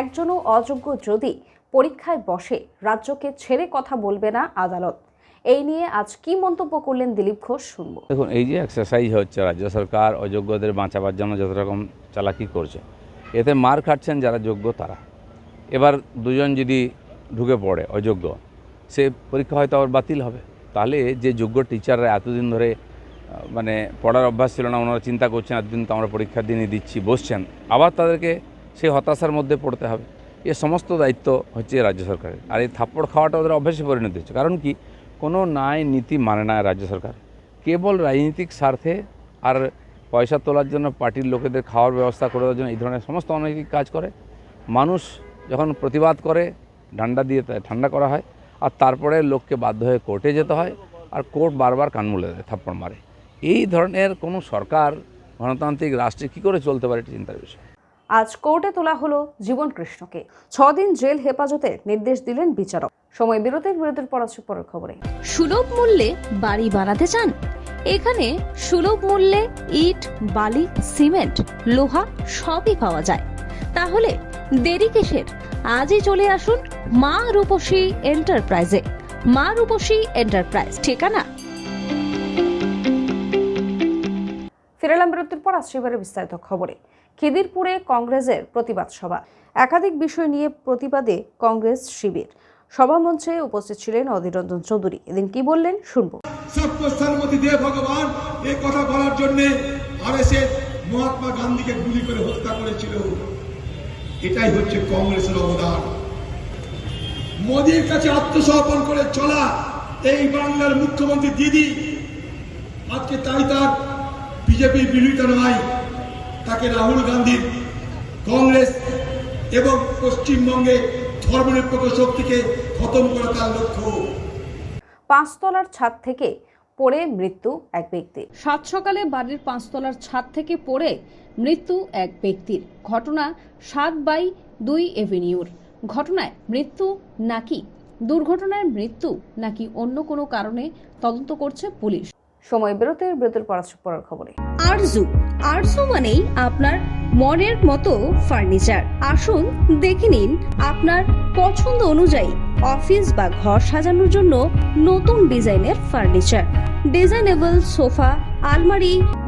একজনও অযোগ্য যদি পরীক্ষায় বসে রাজ্যকে ছেড়ে কথা বলবে না আদালত। এই নিয়ে আজ কি মন্তব্য করলেন দিলীপ ঘোষ শুনব। দেখুন, এই যে এক্সারসাইজ হচ্ছে, রাজ্য সরকার অযোগ্যদের বাঁচাবার জন্য যত রকম চালাকি করছে, এতে মার খাচ্ছেন যারা যোগ্য তারা। এবার দুজন যদি ঢুকে পড়ে অযোগ্য, সে পরীক্ষা হয়তো আবার বাতিল হবে। তাহলে যে যোগ্য টিচাররা এতদিন ধরে মানে পড়ার অভ্যাস ছিল না, ওনারা চিন্তা করছেন, এতদিন তো আমরা পরীক্ষা দিনই দিচ্ছি, বসছেন, আবার তাদেরকে সেই হতাশার মধ্যে পড়তে হবে। এ সমস্ত দায়িত্ব হচ্ছে রাজ্য সরকারের। আর এই থাপ্পড় খাওয়াটা ওদের অভ্যাসে পরিণত হচ্ছে কারণ কি? কোনো ন্যায় নীতি মানে না রাজ্য সরকার। কেবল রাজনৈতিক স্বার্থে আর পয়সা তোলার জন্য পার্টির লোকেদের খাওয়ার ব্যবস্থা করে দেওয়ার জন্য এই ধরনের সমস্ত অনৈতিক কাজ করে। মানুষ যখন প্রতিবাদ করে, ডান্ডা দিয়ে ঠান্ডা করা হয় আর তারপরে লোককে বাধ্য হয়ে কোর্টে যেতে হয় আর কোর্ট বারবার কান মুলে দেয়, থাপ্পড় মারে। এই ধরনের কোনো সরকার গণতান্ত্রিক রাষ্ট্রে কী করে চলতে পারে, এটি চিন্তার বিষয়। আজ কোর্টে তোলা হলো জীবন কৃষ্ণকে। ছদিন জেল হেফাজতে নির্দেশ দিলেন বিচারক। সময় বিরতির বিরতির পর আছে পরের খবরে। সুলভ মূল্যে বাড়ি বানাতে চান? এখানে সুলভ মূল্যে ইট বালি সিমেন্ট লোহা সবই পাওয়া যায়। তাহলে দেরি কিসের? আজই চলে আসুন মা রূপসী এন্টারপ্রাইজে। মা রূপসী এন্টারপ্রাইজ ঠিকানা? ফিরেলাম বিরতির পর আসছে এবারে বিস্তারিত খবরে। খিদিরপুরে কংগ্রেসের প্রতিবাদ সভা একাধিক বিষয় নিয়ে প্রতিবাদে কংগ্রেস শিবির সভামঞ্চে উপস্থিত ছিলেন অধীর রঞ্জন চৌধুরী এদিন কি বললেন শুনবো सबको सन्मति दे ভগবান এই কথা বলার জন্য আরএসএস মহাত্মা গান্ধীকে গুলি করে হত্যা করেছিল এটাই হচ্ছে কংগ্রেসের অবদান মোদীর কাছে আত্মসমর্পণ করে চলা এই বাংলার মুখ্যমন্ত্রী দিদি আজকে তাই তার বিজেপির বিরোধিতা নয় তাকে রাহুল গান্ধীর কংগ্রেস এবং পশ্চিমবঙ্গে ধর্মনিরপেক্ষ শক্তিকে খতম করা তার লক্ষ্য। পাঁচতলার ছাদ থেকে পড়ে মৃত্যু এক ব্যক্তির। সাত সকালে বাড়ির পাঁচতলার ছাদ থেকে পড়ে মৃত্যু এক ব্যক্তির। ঘটনা সাত বাই দুই এভিনিউর। ঘটনায় মৃত্যু নাকি দুর্ঘটনায় মৃত্যু নাকি অন্য কোনো কারণে তদন্ত করছে পুলিশ। সময় বিরতির বিরতির পড়াশো পড়ার খবরে আরজু। আরজু মানেই আপনার মনের মতো ফার্নিচার। আসুন, দেখে নিন আপনার পছন্দ অনুযায়ী অফিস বা ঘর সাজানোর জন্য নতুন ডিজাইনের ফার্নিচার। ডিজাইনেবল সোফা, আলমারি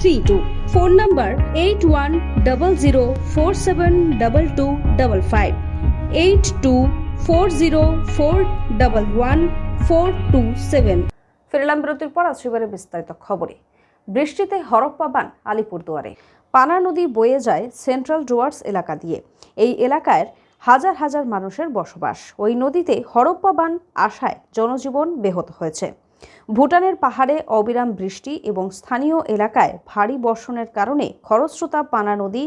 three two phone number eight one double zero four seven double two double five eight two four zero four double one four two seven ফিরলাম বিরতির পর এবারে বিস্তারিত খবরে। বৃষ্টিতে হরপ্পা বান আলিপুরদুয়ারে। পানা নদী বয়ে যায় সেন্ট্রাল ডুয়ার্স এলাকা দিয়ে। এই এলাকায় হাজার হাজার মানুষের বসবাস। ওই নদীতে হরপ্পা বান আসায় জনজীবন ব্যাহত হয়েছে। ভুটানের পাহাড়ে অবিরাম বৃষ্টি এবং স্থানীয় এলাকায় ভারী বর্ষণের কারণে খরস্রোতা পানা নদী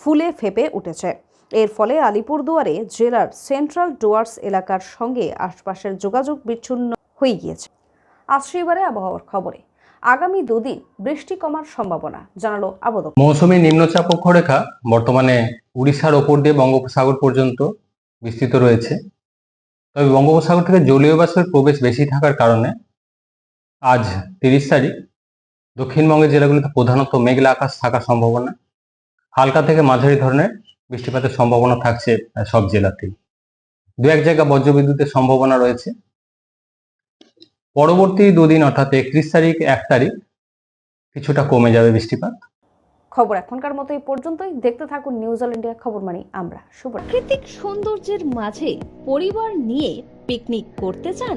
ফুলে ফেপে উঠেছে। এর ফলে আলিপুরদুয়ারে জেলার সেন্ট্রাল ডুয়ার্স এলাকার সঙ্গে আশপাশের যোগাযোগ বিচ্ছিন্ন হয়ে গিয়েছে। আসছে এবারে আবহাওয়ার খবরে। আগামী দুদিন বৃষ্টি কমার সম্ভাবনা, জানালো আবদক মৌসুমী নিম্নচাপ অক্ষরেখা বর্তমানে উড়িষ্যার ওপর দিয়ে বঙ্গোপসাগর পর্যন্ত বিস্তৃত রয়েছে। তবে বঙ্গোপসাগর থেকে জলীয় বাষ্পের প্রবেশ বেশি থাকার কারণে আজ তিরিশ তারিখ। দক্ষিণবঙ্গের জেলাগুলিতে প্রধানত মেঘলা আকাশ থাকার সম্ভাবনা। হালকা থেকে মাঝারি ধরনের বৃষ্টিপাতের সম্ভাবনা থাকছে সব জেলাতেই। দু এক জায়গা বজ্রবিদ্যুতের সম্ভাবনা রয়েছে। পরবর্তী দুদিন অর্থাৎ একত্রিশ তারিখ এক তারিখ কিছুটা কমে যাবে বৃষ্টিপাত। খবর এখনকার মতো এই পর্যন্তই। দেখতে থাকুন নিউজ অল ইন্ডিয়া খবর মানে আমরা। শুভ প্রাকৃতিক সৌন্দর্যের মাঝে পরিবার নিয়ে পিকনিক করতে চান?